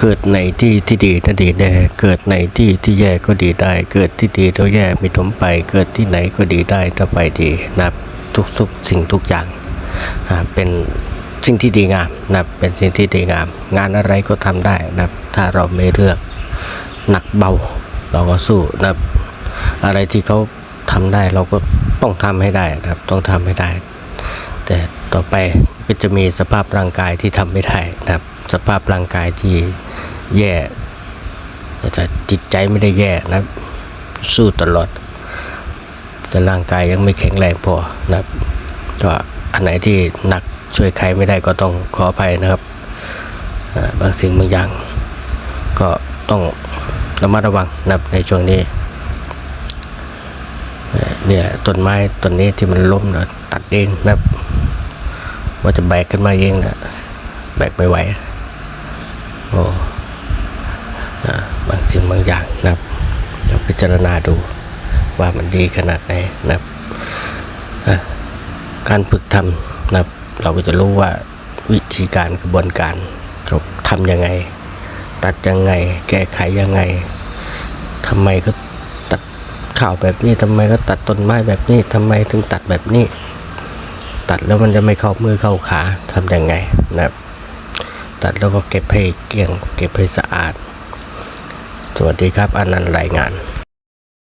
เกิดในที่ที่ดีน่าดีแน่เกิดในที่ที่แย่ก็ดีได้ เกิดที่ดีแล้วแย่ไม่ถมไป เกิดที่ไหนก็ดีได้ถ้าไปดีนับทุกสุขสิ่งทุกอย่างเป็นสิ่งที่ดีงามนับเป็นสิ่งที่ดีงาม งานอะไรก็ทำได้นับถ้าเราไม่เลือกหนักเบาเราก็สู้นับอะไรที่เขาทำได้เราก็ต้องทำให้ได้นะครับต้องทำให้ได้ แต่ต่อไปก็จะมีสภาพร่างกายที่ทำไม่ได้นะครับ สภาพร่างกายที่แย่แต่จิตใจไม่ได้แย่นะสู้ตลอด แต่ร่างกายยังไม่แข็งแรงพอนะก็อันไหนที่หนักช่วยใครไม่ได้ก็ต้องขออภัยนะครับบางสิ่งบางอย่าง ก็ต้องระมัดระวังนะในช่วงนี้เนี่ยต้นไม้ต้นนี้ที่มันล้มนะตัดเองนะว่าจะแบกขึ้นมาเองนะแบกไม่ไหวโอ้อ่าบาง สิ่งบางอย่างนะครับเราพิจารณาดูว่ามันดีขนาดไหนนะครับการฝึกทำนะครับ เราก็จะรู้ว่าวิธีการกระบวนการเขาทำยังไง ตัดยังไง แก้ไขยังไงทำไมเขาตัดข่าวแบบนี้ทำไมก็ตัดต้นไม้แบบนี้ทำไมถึงตัดแบบนี้ ตัดแล้วมันจะไม่เข้ามือเข้าขาทำยังไงนะครับ ตัดแล้วก็เก็บให้เกลี้ยง เก็บให้สะอาด สวัสดีครับอนันรายงาน